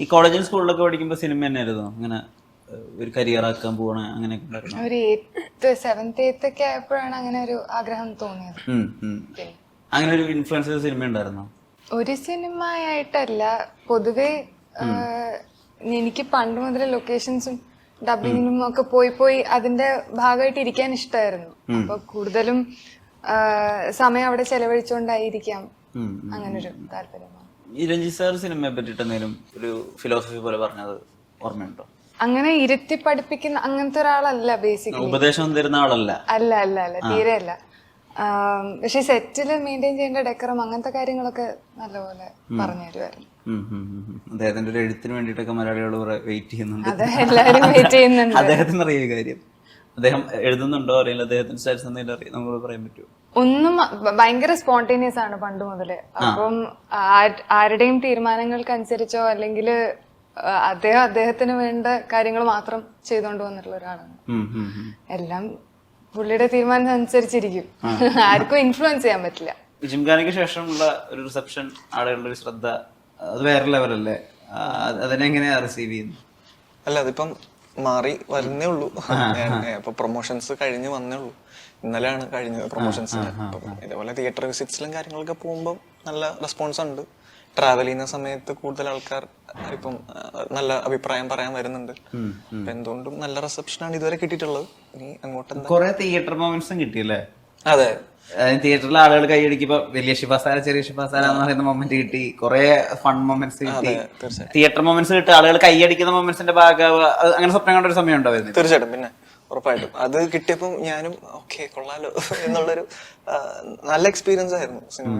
ഈ കോളേജിൽ സ്കൂളിലൊക്കെ പഠിക്കുമ്പോൾ സിനിമ തന്നെയായിരുന്നു. അങ്ങനെ ഒരു കരിയർ ആക്കാൻ പോകണ അങ്ങനെയൊക്കെ ഒരു എയ്ത്ത് സെവൻത് എയ്ത്ത് ഒക്കെ ആയപ്പോഴാണ് അങ്ങനെ ഒരു ആഗ്രഹം തോന്നിയത്. അങ്ങനെ ഒരു ഇൻഫ്ലുവൻസ് സിനിമ ഉണ്ടായിരുന്നോ? ഒരു സിനിമയായിട്ടല്ല. പൊതുവെ പൊതുവേ എനിക്ക് പണ്ട് മുതലേ ലൊക്കേഷൻസും ഡബിങ്ങിനും ഒക്കെ പോയി പോയി അതിന്റെ ഭാഗമായിട്ട് ഇരിക്കാൻ ഇഷ്ടമായിരുന്നു അപ്പൊ കൂടുതലും സമയം അവിടെ ചെലവഴിച്ചുകൊണ്ടായിരിക്കാം അങ്ങനൊരു താല്പര്യമാണ് ഈ രഞ്ജിത് സാർ സിനിമയെ പറ്റിട്ട് എന്തെങ്കിലും ഒരു ഫിലോസഫി പോലെ പറഞ്ഞത് ഓർമ്മയുണ്ടോ? അങ്ങനെ ഇരുത്തി പഠിപ്പിക്കുന്ന അങ്ങനത്തെ ഒരാളല്ല ബേസിക്കലി ഉപദേശം തരുന്ന ആളല്ല. അല്ല അല്ല അല്ല. തീരെ അല്ല. പക്ഷെ സെറ്റിൽ മെയിന്റെയിൻ ചെയ്യേണ്ട ഡെക്കറും അങ്ങനത്തെ കാര്യങ്ങളൊക്കെ നല്ലപോലെ പറഞ്ഞു തരുമായിരുന്നു. അദ്ദേഹത്തിന്റെ ഒരു എഴുത്തിന് വേണ്ടിട്ടൊക്കെ മലയാളികൾ വെയിറ്റ് ചെയ്യുന്നുണ്ട്. അതെ എല്ലാവരും വെയിറ്റ് ചെയ്യുന്നുണ്ട്. അദ്ദേഹത്തിന് അറിയ കാര്യം. അദ്ദേഹം എഴുതുന്നുണ്ടോ അറിയില്ല. അദ്ദേഹത്തിന് സ്റ്റാറ്റസ് എന്തെങ്കിലും അറിയാം നമുക്ക് പറയാൻ പറ്റുമോ? ഒന്നും ഭയങ്കര സ്പോണ്ടേനിയസ് ആണ് പണ്ട് മുതലേ. അപ്പം ആരുടെയും തീരുമാനങ്ങൾക്കനുസരിച്ചോ അല്ലെങ്കിൽ അദ്ദേഹം അദ്ദേഹത്തിന് വേണ്ട കാര്യങ്ങൾ മാത്രം ചെയ്തുകൊണ്ട് വന്നിട്ടുള്ള ഒരാളാണ്. എല്ലാം പുള്ളിയുടെ തീരുമാനം അനുസരിച്ചിരിക്കും ആർക്കും ഇൻഫ്ലുവൻസ് ചെയ്യാൻ പറ്റില്ല. ജിംഖാനയ്ക്ക് ശേഷമുള്ള ഒരു റിസപ്ഷൻ ആളുകളുടെ ഒരു ശ്രദ്ധ അത് വേറെ ലെവലല്ലേ അതിനെങ്ങനെയാ റിസീവ് ചെയ്യുന്നത്? അല്ല അതിപ്പം മാറി വരുന്നേ ഉള്ളൂ. ഞാൻ ഇപ്പൊ പ്രൊമോഷൻസ് കഴിഞ്ഞ് വന്നേ ഉള്ളൂ. ഇന്നലെയാണ് കഴിഞ്ഞത് പ്രൊമോഷൻസ് ഇതേപോലെ തിയേറ്റർ വിസിറ്റ്സിലും കാര്യങ്ങളൊക്കെ പോകുമ്പോൾ നല്ല റെസ്പോൺസ് ഉണ്ട്. ട്രാവൽ ചെയ്യുന്ന സമയത്ത് കൂടുതൽ ആൾക്കാർ ഇപ്പം നല്ല അഭിപ്രായം പറയാൻ വരുന്നുണ്ട്. അപ്പൊ എന്തുകൊണ്ടും നല്ല റിസപ്ഷൻ ആണ് ഇതുവരെ കിട്ടിയിട്ടുള്ളത്. ഇനി അങ്ങോട്ട് കുറെ തിയേറ്റർ മൊമെന്റ്സും കിട്ടിയല്ലേ? അതെ. തിയേറ്ററിൽ ആളുകൾ കൈയടിക്കുമ്പോ വലിയ ഷിഫാസാര ചെറിയ ഷിഫാസാര എന്ന് പറയുന്ന മൊമെന്റ് കിട്ടി. കുറെ ഫൺ മൊമെന്റ്സ് കിട്ടി. തിയേറ്റർ മൊമെന്റ്സ് കിട്ടി ആളുകൾ കൈയടിക്കുന്ന മൊമെന്റ്സിന്റെ ഭാഗമാവുക അങ്ങനെ സ്വപ്നം കണ്ട ഒരു സമയം ഉണ്ടാവുന്നത് തീർച്ചയായിട്ടും പിന്നെ ഉറപ്പായിട്ടും. അത് കിട്ടിയപ്പോൾ ഞാനും ഓക്കെ കൊള്ളാലോ എന്നുള്ളൊരു നല്ല എക്സ്പീരിയൻസ് ആയിരുന്നു സിനിമ.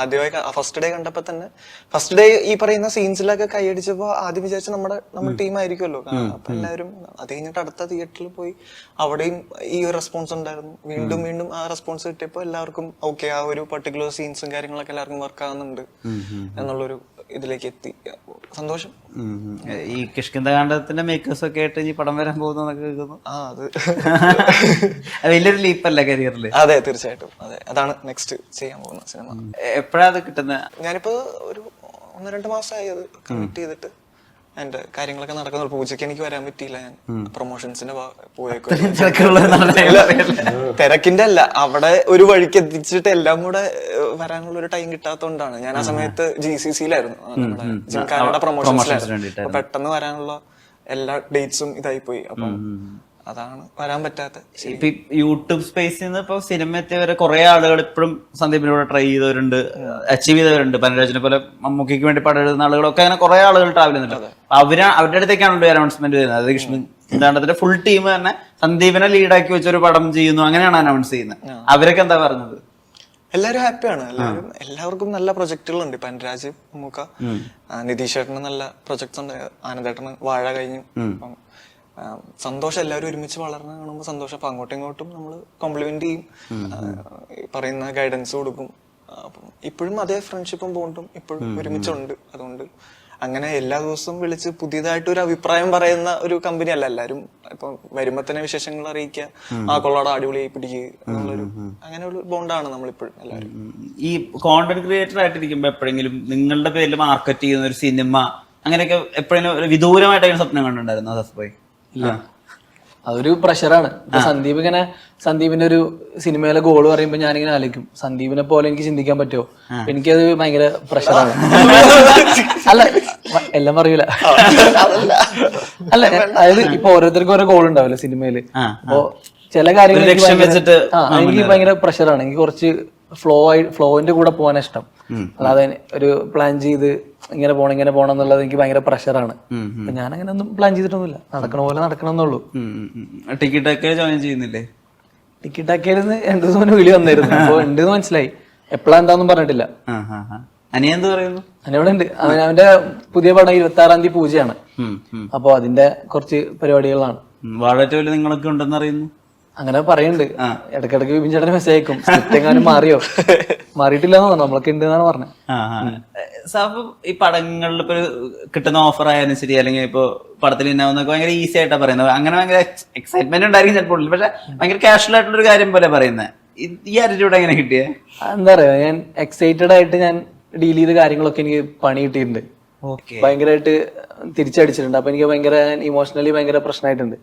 ആദ്യമായി ഫസ്റ്റ് ഡേ കണ്ടപ്പോ തന്നെ ഫസ്റ്റ് ഡേ ഈ പറയുന്ന സീൻസിലൊക്കെ കൈയടിച്ചപ്പോ ആദ്യം വിചാരിച്ച നമ്മുടെ നമ്മുടെ ടീം ആയിരിക്കുമല്ലോ അപ്പൊ എല്ലാവരും അത് കഴിഞ്ഞിട്ട് അടുത്ത തിയേറ്ററിൽ പോയി അവിടെയും ഈ ഒരു റെസ്പോൺസ് ഉണ്ടായിരുന്നു. വീണ്ടും വീണ്ടും ആ റെസ്പോൺസ് കിട്ടിയപ്പോൾ എല്ലാവർക്കും ഓക്കെ ആ ഒരു പർട്ടിക്കുലർ സീൻസും കാര്യങ്ങളൊക്കെ എല്ലാവർക്കും വർക്ക് ആവുന്നുണ്ട് എന്നുള്ളൊരു ഇതിലേക്ക് എത്തി. സന്തോഷം. ഈ കിഷ്കിന്ദകാണ്ഡത്തിന്റെ മേക്കേഴ്സ് ഒക്കെ ആയിട്ട് ഇനി പടം വരാൻ പോകുന്നതൊക്കെ കേൾക്കുന്നു. ആ അത്. അത് വലിയൊരു ലീപ്പല്ല കരിയറിൽ അതെ തീർച്ചയായിട്ടും. അതെ അതാണ് നെക്സ്റ്റ് ചെയ്യാൻ പോകുന്ന സിനിമ. എപ്പോഴാ അത് കിട്ടുന്നത് ഞാനിപ്പോ ഒരു ഒന്ന് രണ്ട് മാസമായി അത് കണക്ട് ചെയ്തിട്ട്. എന്റെ കാര്യങ്ങളൊക്കെ നടക്കുന്ന പൂജയ്ക്ക് എനിക്ക് വരാൻ പറ്റിയില്ല ഞാൻ. പ്രൊമോഷൻസിന്റെ പോയേക്കും തിരക്കിന്റെ അല്ല. അവിടെ ഒരു വഴിക്ക് എത്തിച്ചിട്ട് എല്ലാം കൂടെ വരാനുള്ള ഒരു ടൈം കിട്ടാത്തോണ്ടാണ്. ഞാൻ ആ സമയത്ത് ജി സി സിയിലായിരുന്നു ജിംഖാനയുടെ പ്രൊമോഷൻസിലായിരുന്നു പെട്ടെന്ന് വരാനുള്ള എല്ലാ ഡേറ്റ്സും ഇതായി പോയി അപ്പൊ അതാണ് വരാൻ പറ്റാത്ത ഇപ്പൊ യൂട്യൂബ് സ്പേസിൽ നിന്ന് ഇപ്പൊ സിനിമ എത്തിയവരെ കുറെ ആളുകൾ ഇപ്പോഴും സന്ദീപിനോട് ട്രൈ ചെയ്തവരുണ്ട് അച്ചീവ് ചെയ്തവരുണ്ട്. പനരാജിനെ പോലെ മമ്മൂക്കിക്ക് വേണ്ടി പടം എഴുതുന്ന ആളുകളൊക്കെ അങ്ങനെ കുറെ ആളുകൾ ട്രാവൽ ചെയ്യുന്നുണ്ട്. അവർ അവരുടെ അടുത്തേക്കാണ് അനൗൺസ്മെന്റ് ചെയ്യുന്നത് അത് കൃഷ്ണൻ സിദ്ധാന്തത്തിന്റെ ഫുൾ ടീം തന്നെ സന്ദീപിനെ ലീഡാക്കി വെച്ചൊരു പടം ചെയ്യുന്നു. അങ്ങനെയാണ് അനൗൺസ് ചെയ്യുന്നത്. അവരൊക്കെ എന്താ പറഞ്ഞത്? എല്ലാവരും ഹാപ്പിയാണ് എല്ലാവരും എല്ലാവർക്കും നല്ല പ്രൊജക്ടുകളുണ്ട്. ഇപ്പൊ അനുരാജ് മൂക്ക നിതീഷ് ചേട്ടന് നല്ല പ്രൊജക്ട്സ് ഉണ്ട്. ആനന്ദേട്ടന് വാഴ കഴിഞ്ഞു. സന്തോഷം എല്ലാവരും ഒരുമിച്ച് വളർന്ന് കാണുമ്പോൾ സന്തോഷം. അപ്പൊ അങ്ങോട്ടും ഇങ്ങോട്ടും നമ്മൾ കോംപ്ലിമെന്റ് ചെയ്യും. പറയുന്ന ഗൈഡൻസ് കൊടുക്കും. അപ്പം ഇപ്പോഴും അതേ ഫ്രണ്ട്ഷിപ്പും ബോണ്ടും ഇപ്പോഴും ഒരുമിച്ചുണ്ട്. അതുകൊണ്ട് അങ്ങനെ എല്ലാ ദിവസവും വിളിച്ച് പുതിയതായിട്ട് ഒരു അഭിപ്രായം പറയുന്ന ഒരു കമ്പനി അല്ല എല്ലാവരും ഇപ്പൊ വരുമ്പോ തന്നെ വിശേഷങ്ങൾ അറിയിക്കുക. ആ കൊള്ളോടെ അടിപൊളിയായി പിടിക്കുക എന്നുള്ളൊരു അങ്ങനെ ഒരു ബോണ്ടാണ് നമ്മളിപ്പോഴും എല്ലാവരും. ഈ കോണ്ടന്റ് ക്രിയേറ്റർ ആയിട്ടിരിക്കുമ്പോ എപ്പോഴെങ്കിലും നിങ്ങളുടെ പേരിൽ മാർക്കറ്റ് ചെയ്യുന്ന ഒരു സിനിമ അങ്ങനെയൊക്കെ എപ്പോഴെങ്കിലും ഒരു വിദൂരമായിട്ട് സ്വപ്നം കണ്ടിട്ടുണ്ടായിരുന്നു ഇല്ല. അതൊരു പ്രഷറാണ് സന്ദീപ് ഇങ്ങനെ സന്ദീപിന്റെ ഒരു സിനിമയിലെ ഗോൾ പറയുമ്പോ ഞാനിങ്ങനെ ആലോചിക്കും. സന്ദീപിനെ പോലെ എനിക്ക് ചിന്തിക്കാൻ പറ്റുമോ? എനിക്കത് ഭയങ്കര പ്രഷറാണ് അല്ല എല്ലാം പറയൂല. അല്ല അതായത് ഇപ്പൊ ഓരോരുത്തർക്കും ഓരോ ഗോൾ ഉണ്ടാവില്ല സിനിമയിൽ? അപ്പോ ചില കാര്യങ്ങൾ എനിക്ക് ഭയങ്കര- പ്രഷറാണ് എനിക്ക് കുറച്ച് ഫ്ലോ ആയി ഫ്ലോന്റെ കൂടെ പോകാൻ ഇഷ്ടം. അല്ലാതെ ഒരു പ്ലാൻ ചെയ്ത് ഇങ്ങനെ പോണം ഇങ്ങനെ പോണം എന്നുള്ളത് എനിക്ക് ഭയങ്കര പ്രഷറാണ് ഞാൻ അങ്ങനെ ഒന്നും പ്ലാൻ ചെയ്തിട്ടൊന്നുമില്ല. നടക്കണ പോലെ നടക്കണമെന്നുള്ളൂ ടിക്കറ്റ് ഒക്കെ ജോയിൻ ചെയ്യുന്നില്ലേ? ടിക്കറ്റ് ആക്കിയായിരുന്നു രണ്ടു ദിവസം മുന്നേ വിളി വന്നായിരുന്നു. അപ്പൊ ഉണ്ട് മനസ്സിലായി. എപ്പോഴാ എന്താന്നും പറഞ്ഞിട്ടില്ല. അനിയവിടെ. എന്ത് പറയുന്നു? അനിവിടെ ഉണ്ട്. അവൻ അവന്റെ പുതിയ പടം ഇരുപത്തി ആറാം തീയതി പൂജയാണ്. അപ്പൊ അതിന്റെ കുറച്ച് പരിപാടികളാണ്. വാഴറ്റോൽ നിങ്ങളൊക്കെ ഉണ്ടെന്ന് അറിയുന്നു? അങ്ങനെ പറയുന്നുണ്ട് ഇടക്കിടക്ക് വിപിൻ ചേട്ടൻ മെസ്സേജ് അയക്കും. സ്ക്രിപ്റ്റ് എങ്ങാനും മാറിയോ? മാറിയിട്ടില്ല പറഞ്ഞു. നമ്മളൊക്കെ ഉണ്ട് എന്നാണ് പറഞ്ഞത്. സാബ് ഈ പടങ്ങളിൽ ഇപ്പൊ കിട്ടുന്ന ഓഫർ ആയാലും ശരി അല്ലെങ്കിൽ ഇപ്പൊ പടത്തിൽ ഇന്നാവുന്നൊക്കെ ഭയങ്കര ഈസി ആയിട്ടാ പറയുന്നത്. അങ്ങനെ ഭയങ്കര എക്സൈറ്റ്മെന്റ് ഉണ്ടായിരിക്കും ചിലപ്പോൾ പക്ഷെ ഭയങ്കര കാഷ്വൽ ആയിട്ടുള്ള ഒരു കാര്യം പോലെ പറയുന്നത് ഈ ആറ്റിറ്റ്യൂഡ് എങ്ങനെ കിട്ടിയേ? എന്താ പറയാ ഞാൻ എക്സൈറ്റഡ് ആയിട്ട് ഞാൻ ഡീൽ ചെയ്ത കാര്യങ്ങളൊക്കെ എനിക്ക് പണി കിട്ടിയിട്ടുണ്ട്. ഭയങ്കരമായിട്ട് തിരിച്ചടിച്ചിട്ടുണ്ട്. അപ്പൊ എനിക്ക് ഭയങ്കര ഇമോഷണലി ഭയങ്കര പ്രശ്നമായിട്ടുണ്ട്.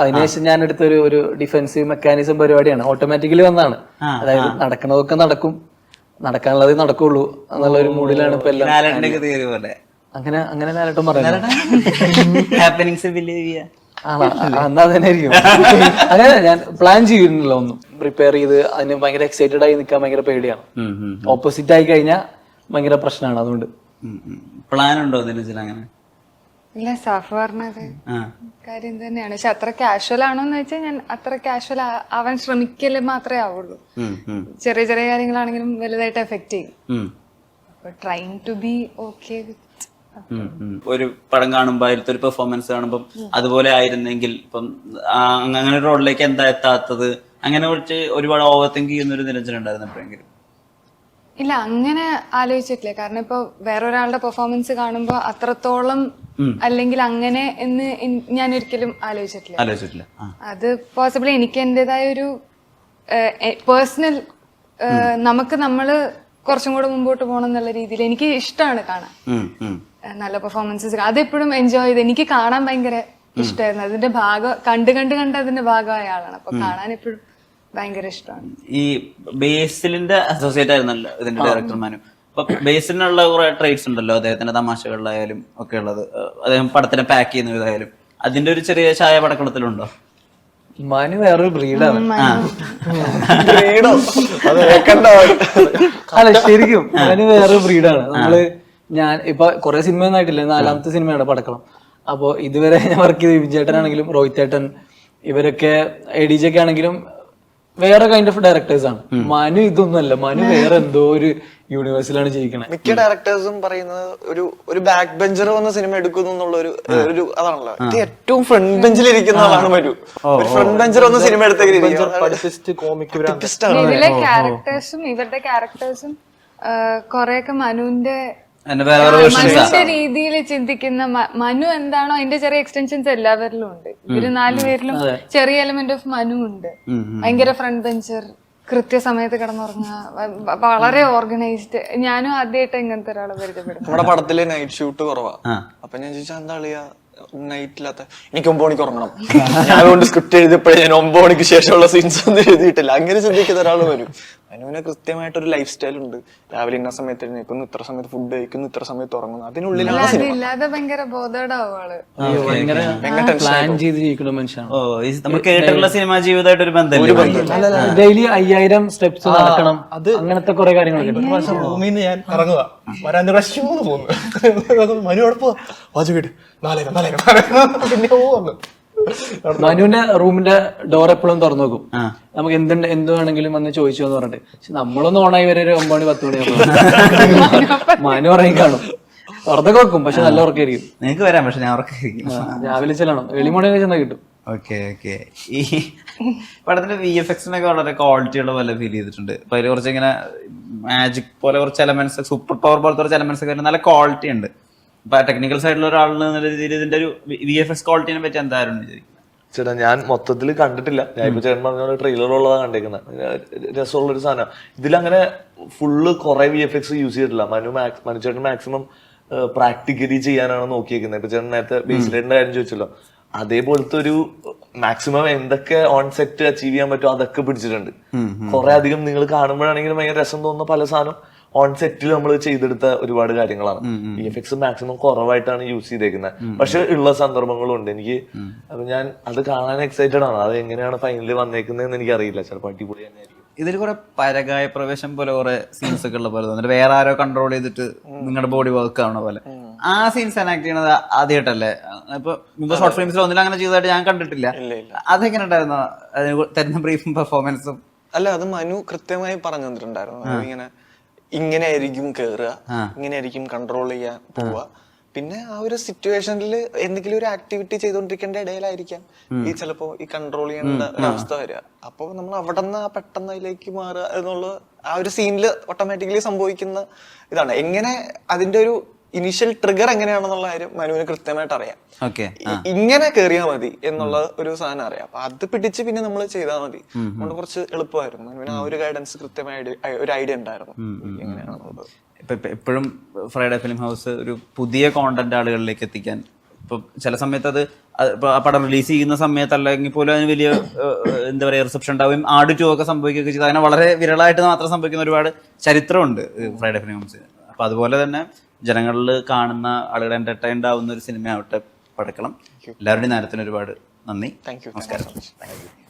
അതിനുശേഷം ഞാൻ എടുത്തൊരു ഒരു ഡിഫൻസീവ് മെക്കാനിസം പരിപാടിയാണ്. ഓട്ടോമാറ്റിക്കലി വന്നാണ് അതായത് നടക്കുന്നതൊക്കെ നടക്കും. നടക്കാനുള്ളത് നടക്കുള്ളൂ എന്നുള്ള ഒരു മൂഡിലാണ് ഇപ്പൊ എല്ലാം അങ്ങനെ അങ്ങനെ ലാലട്ടം എന്നാ തന്നെ ആയിരിക്കും അങ്ങനെ ഞാൻ പ്ലാൻ ചെയ്യുന്നില്ല ഒന്നും. പ്രിപ്പയർ ചെയ്ത് അതിന് ഭയങ്കര എക്സൈറ്റഡ് ആയി നിൽക്കാൻ ഭയങ്കര പേടിയാണ്. ഓപ്പോസിറ്റ് ആയി കഴിഞ്ഞാൽ ഭയങ്കര പ്രശ്നമാണ് അതുകൊണ്ട്. പ്ലാൻ ഉണ്ടോ അങ്ങനെ? ഇല്ല സാഫ് പറഞ്ഞത് കാര്യം തന്നെയാണ്. പക്ഷെ അത്ര കാഷ്വൽ ആണോന്ന് വെച്ചാൽ ഞാൻ അത്ര കാഷ്വൽ ആവാൻ ശ്രമിക്കൽ മാത്രമേ ആവുള്ളൂ. ചെറിയ ചെറിയ കാര്യങ്ങളാണെങ്കിലും വലുതായിട്ട് എഫക്ട് ചെയ്യും. Trying to be okay. ഒരു പടം കാണുമ്പോൾ അതിലത്തെ ഒരു പെർഫോമൻസ് കാണുമ്പോൾ അതുപോലെ ആയിരുന്നെങ്കിൽ ഇപ്പം അങ്ങനെ റോഡിലേക്ക് എന്താ എത്താത്തത്? അങ്ങനെ കുറച്ച് ഒരുപാട് ഓവർ തിങ്ക് ചെയ്യുന്ന ഒരു നിരഞ്ജനം ഉണ്ടായിരുന്നു എപ്പോഴെങ്കിലും. ഇല്ല അങ്ങനെ ആലോചിച്ചിട്ടില്ല. കാരണം ഇപ്പൊ വേറൊരാളുടെ പെർഫോമൻസ് കാണുമ്പോൾ അത്രത്തോളം അല്ലെങ്കിൽ അങ്ങനെ എന്ന് ഞാൻ ഒരിക്കലും ആലോചിച്ചിട്ടില്ല. ആലോചിച്ചിട്ടില്ല. അത് പോസിബിൾ എനിക്ക് എന്റേതായ ഒരു പേഴ്സണൽ നമുക്ക് നമ്മൾ കുറച്ചും കൂടെ മുമ്പോട്ട് പോകണം എന്നുള്ള രീതിയിൽ എനിക്ക് ഇഷ്ടമാണ് കാണാൻ. നല്ല പെർഫോമൻസസ് അതെപ്പോഴും എൻജോയ് ചെയ്ത് എനിക്ക് കാണാൻ ഭയങ്കര ഇഷ്ടമായിരുന്നു അതിന്റെ ഭാഗം കണ്ട് കണ്ട് കണ്ട് അതിന്റെ ഭാഗമായ ആളാണ്. അപ്പൊ കാണാൻ എപ്പോഴും ഭയങ്കര ഇഷ്ടമാണ് ഈ ബേസിലിന്റെ അസോസിയേറ്റ് ആയിരുന്നല്ലോ ഇതിന്റെ ഡയറക്ടർമാനും അപ്പൊ ബേസിലുള്ള കുറെ ട്രേഡ്സ് ഉണ്ടല്ലോ അദ്ദേഹത്തിന്റെ തമാശകളിലായാലും ഒക്കെ ഉള്ളത്. അദ്ദേഹം പടത്തിനെ പാക്ക് ചെയ്യുന്ന വിധമായാലും. അതിന്റെ ഒരു ചെറിയ ചായ പടക്കളത്തിലുണ്ടോ? മനു വേറൊരു ബ്രീഡാണ് അല്ല ശരിക്കും മനു വേറൊരു ബ്രീഡാണ് നമ്മൾ ഞാൻ ഇപ്പൊ കുറെ സിനിമ ഒന്നായിട്ടില്ല നാലാമത്തെ സിനിമയാണ് പടക്കളം. അപ്പോ ഇതുവരെ ഞാൻ വർക്ക് ചെയ്ത വിജയേട്ടനാണെങ്കിലും റോഹിത് ഏട്ടൻ ഇവരൊക്കെ എ ഡി ജെ ഒക്കെ ആണെങ്കിലും വേറെ കൈൻഡ് ഓഫ് ഡയറക്ടേഴ്സ് ആണ്. മനു ഇതൊന്നുമല്ല. മനു വേറെ എന്തോ ഒരു യൂണിവേഴ്സിലാണ് ജീവിക്കണേ. മിക്ക ഡയറക്ടേഴ്സും പറയുന്നത് ഒരു ഒരു ബാക്ക് ബെഞ്ചർ വന്ന സിനിമ എടുക്കുന്നു എന്നുള്ള ഒരു ഒരു അതാണല്ലോ. ഇത് ഏറ്റവും ഫ്രണ്ട് ബെഞ്ചിൽ ഇരിക്കുന്ന ആളാണ് വരൂ ഒരു ഫ്രണ്ട് ബെഞ്ചർ വന്ന സിനിമ എടുത്തേക്കും ഇവരുടെ ക്യാരക്ടേഴ്സും കൊറേയൊക്കെ മനുവിന്റെ ഒരു രീതിയിൽ ചിന്തിക്കുന്ന മനു എന്താണോ അതിന്റെ ചെറിയ എക്സ്റ്റൻഷൻസ് എല്ലാവരിലും ഉണ്ട്. ഇവർ നാലുപേരിലും ചെറിയ എലമെന്റ് ഓഫ് മനു ഉണ്ട്. ഭയങ്കര ഫ്രണ്ട് ബെഞ്ചർ കൃത്യസമയത്ത് കിടന്നുറങ്ങുക വളരെ ഓർഗനൈസ്ഡ് ഞാനും ആദ്യമായിട്ട് ഇങ്ങനത്തെ ഒരാളെ പരിചയപ്പെടുന്നു നമ്മുടെ പടത്തിൽ നൈറ്റ് ഷൂട്ട് കുറവാ. അപ്പൊ ഞാൻ ചോദിച്ചാൽ എന്താ കളിയാ നൈറ്റില്ലാത്ത എനിക്ക് ഒമ്പത് മണിക്ക് ഉറങ്ങണം. ഞാൻ അതുകൊണ്ട് സ്ക്രിപ്റ്റ് എഴുതിയപ്പോഴേ ഞാൻ ഒമ്പത് മണിക്ക് ശേഷമുള്ള സീൻസ് ഒന്നും എഴുതിയിട്ടില്ല. അങ്ങനെ ചിന്തിക്കുന്ന ഒരാൾ വരും. അനുവിന് കൃത്യമായിട്ടൊരു ലൈഫ് സ്റ്റൈൽ ഉണ്ട്. രാവിലെ ഇന്ന സമയത്ത് എഴുന്നേൽക്കുന്നു ഇത്ര സമയത്ത് ഫുഡ് കഴിക്കുന്നു ഇത്ര സമയത്ത് ഉറങ്ങുന്നു. അതിനുള്ളിൽ സിനിമ ഭയങ്കര പ്ലാൻ ചെയ്ത് ജീവിക്കുന്ന മനുഷ്യനാണ്. ഓ ഈ നമ്മൾ കേട്ടിട്ടുള്ള സിനിമാ ജീവിതമായിട്ട് ഒരു ബന്ധമില്ല. ഡെയിലി അയ്യായിരം സ്റ്റെപ്സ് നടക്കണം. അങ്ങനത്തെ കുറെ കാര്യങ്ങളൊക്കെ ഉണ്ട്. പ്രാവശ്യം റൂമിൽ നിന്ന് ഞാൻ ഇറങ്ങുക വരാൻ പോകുന്നു. മനുവിടെ പോവാ. വാച്ച് വീട്. നാലേരം നാലേരം പിന്നെ മനുവിന്റെ റൂമിന്റെ ഡോർ എപ്പോഴും തുറന്നു നോക്കും നമുക്ക് എന്തുണ്ട് എന്ത് വേണമെങ്കിലും വന്ന് ചോദിച്ചു എന്ന് പറഞ്ഞിട്ട്. പക്ഷെ നമ്മളൊന്നും ഓണായി വരെ ഒരു ഒമ്പത് മണി പത്ത് മണി മനു പറയും കാണും. ഉറക്കൊക്കെ വെക്കും പക്ഷെ നല്ല ഉറക്കായിരിക്കും. നിങ്ങക്ക് വരാം പക്ഷെ ഞാൻ ഉറക്കായിരിക്കും. രാവിലെ ചെല്ലണം. എളിമണിയൊക്കെ ചെന്നാൽ കിട്ടും. Okay okay. ഈ പടത്തിന്റെ വി എഫ് എക്സിനൊക്കെ വളരെ ക്വാളിറ്റി ഉള്ള പോലെ ഫീൽ ചെയ്തിട്ടുണ്ട്. അപ്പൊ അതിൽ കുറച്ച് ഇങ്ങനെ മാജിക് പോലെ കുറച്ച് എലമെന്റ്സ് സൂപ്പർ പവർ പോലത്തെ കുറച്ച് എലമെന്റ്സ് ഒക്കെ നല്ല ക്വാളിറ്റി ഉണ്ട്. ടെക്നിക്കൽ സൈഡിലുള്ള ഒരാളിന് എന്നുള്ള രീതിയിൽ ഇതിന്റെ ഒരു വി എഫ് എസ് ക്വാളിറ്റിനെ പറ്റി എന്തായിരുന്നു വിചാരിക്കുന്നത്? ചേട്ടാ ഞാൻ മൊത്തത്തിൽ കണ്ടിട്ടില്ല. ഞാൻ ഇപ്പൊ ചേട്ടൻ പറഞ്ഞ ട്രെയിലർ ഉള്ളതാണ് കണ്ടേക്കുന്നത് രസമുള്ളൊരു സാധനം ഇതിലങ്ങനെ ഫുള്ള് കുറെ വി എഫ് എക്സ് യൂസ് ചെയ്തിട്ടില്ല. മനു മാക്സ് മനു ചേട്ടൻ മാക്സിമം പ്രാക്ടിക്കലി ചെയ്യാനാണ് നോക്കിയേക്കുന്നത് ഇപ്പൊ ചേട്ടൻ നേരത്തെ ബേസിലേറ്റിന്റെ കാര്യം ചോദിച്ചല്ലോ. അതേപോലത്തെ ഒരു മാക്സിമം എന്തൊക്കെ ഓൺ സെറ്റ് അച്ചീവ് ചെയ്യാൻ പറ്റുമോ അതൊക്കെ പിടിച്ചിട്ടുണ്ട്. കുറെ അധികം നിങ്ങൾ കാണുമ്പോഴാണെങ്കിലും ഭയങ്കര രസം തോന്നുന്ന പല സാധനം ഓൺ സെറ്റിൽ നമ്മൾ ചെയ്തെടുത്ത ഒരുപാട് കാര്യങ്ങളാണ്. വി എഫ് എക്സ് മാക്സിമം കുറവായിട്ടാണ് യൂസ് ചെയ്തേക്കുന്നത് പക്ഷെ ഉള്ള സന്ദർഭങ്ങളും ഉണ്ട് എനിക്ക് അപ്പൊ ഞാൻ അത് കാണാൻ എക്സൈറ്റഡ് ആണ്. അത് എങ്ങനെയാണ് ഫൈനലിൽ വന്നേക്കുന്നതെന്ന് എനിക്ക് അറിയില്ല ചിലപ്പോൾ അടിപൊളി തന്നെയായിരിക്കും ഇതിൽ കുറെ പരകായ പ്രവേശം പോലെ കുറെ സീൻസ് ഒക്കെ ഉള്ള പോലെ തോന്നുന്നു. വേറെ ആരോ കൺട്രോൾ ചെയ്തിട്ട് നിങ്ങളുടെ ബോഡി വർക്ക് ആവണ പോലെ. ആ സീൻസ് എനാക്ട് ചെയ്യണത് ആദ്യമായിട്ടല്ലേ ഇപ്പൊ മുമ്പ് ഷോർട്ട് ഫിലിംസിൽ ഒന്നിലും അങ്ങനെ ചെയ്തതായിട്ട് ഞാൻ കണ്ടിട്ടില്ല. അതെങ്ങനെ ഉണ്ടായിരുന്നു? തരുന്ന ബ്രീഫും പെർഫോമൻസും അല്ല അത് മനു കൃത്യമായി പറഞ്ഞു തന്നിട്ടുണ്ടായിരുന്നു. ഇങ്ങനെ ഇങ്ങനെ ആയിരിക്കും കേറുക ഇങ്ങനെ ആയിരിക്കും കൺട്രോൾ ചെയ്യാൻ പോവുക. പിന്നെ ആ ഒരു സിറ്റുവേഷനിൽ എന്തെങ്കിലും ഒരു ആക്ടിവിറ്റി ചെയ്തുകൊണ്ടിരിക്കേണ്ട ഇടയിലായിരിക്കാം. ഈ ചിലപ്പോ ഈ കൺട്രോൾ ചെയ്യേണ്ട അവസ്ഥ വരിക. അപ്പൊ നമ്മൾ അവിടെ നിന്ന് ആ പെട്ടെന്ന് അതിലേക്ക് മാറുക എന്നുള്ള ആ ഒരു സീനിൽ ഓട്ടോമാറ്റിക്കലി സംഭവിക്കുന്ന ഇതാണ്. എങ്ങനെ അതിന്റെ ഒരു ഇനീഷ്യൽ ട്രിഗർ എങ്ങനെയാണെന്നുള്ള കാര്യം മനുവിന് കൃത്യമായിട്ട് അറിയാം. ഓക്കെ ഇങ്ങനെ കയറിയാൽ മതി എന്നുള്ള ഒരു സാധനം അറിയാം. അപ്പൊ അത് പിടിച്ച് പിന്നെ നമ്മൾ ചെയ്താൽ മതി. അതുകൊണ്ട് കുറച്ച് എളുപ്പമായിരുന്നു. മനുവിന് ആ ഒരു ഗൈഡൻസ് കൃത്യമായ ഒരു ഐഡിയ ഉണ്ടായിരുന്നു. എങ്ങനെയാണെന്നുള്ളത്. എപ്പോഴും ഫ്രൈഡേ ഫിലിം ഹൗസ് ഒരു പുതിയ കോണ്ടന്റ് ആളുകളിലേക്ക് എത്തിക്കാൻ ഇപ്പൊ ചില സമയത്ത് അത് ഇപ്പൊ ആ പടം റിലീസ് ചെയ്യുന്ന സമയത്ത് അല്ലെങ്കിൽ പോലും അതിന് വലിയ എന്താ പറയാ റിസപ്ഷൻ ഉണ്ടാവുകയും ആട് ടു ഒക്കെ സംഭവിക്കുകയൊക്കെ ചെയ്ത്. അങ്ങനെ വളരെ വിരളായിട്ട് മാത്രം സംഭവിക്കുന്ന ഒരുപാട് ചരിത്രമുണ്ട് ഫ്രൈഡേ ഫിലിം ഹൗസ് അപ്പൊ അതുപോലെ തന്നെ ജനങ്ങളിൽ കാണുന്ന ആളുകൾ എന്റർടൈൻ ആവുന്ന ഒരു സിനിമ ആവട്ടെ പടക്കണം എല്ലാവരുടെയും നേരത്തിന് ഒരുപാട് നന്ദി. താങ്ക് യു നമസ്കാരം.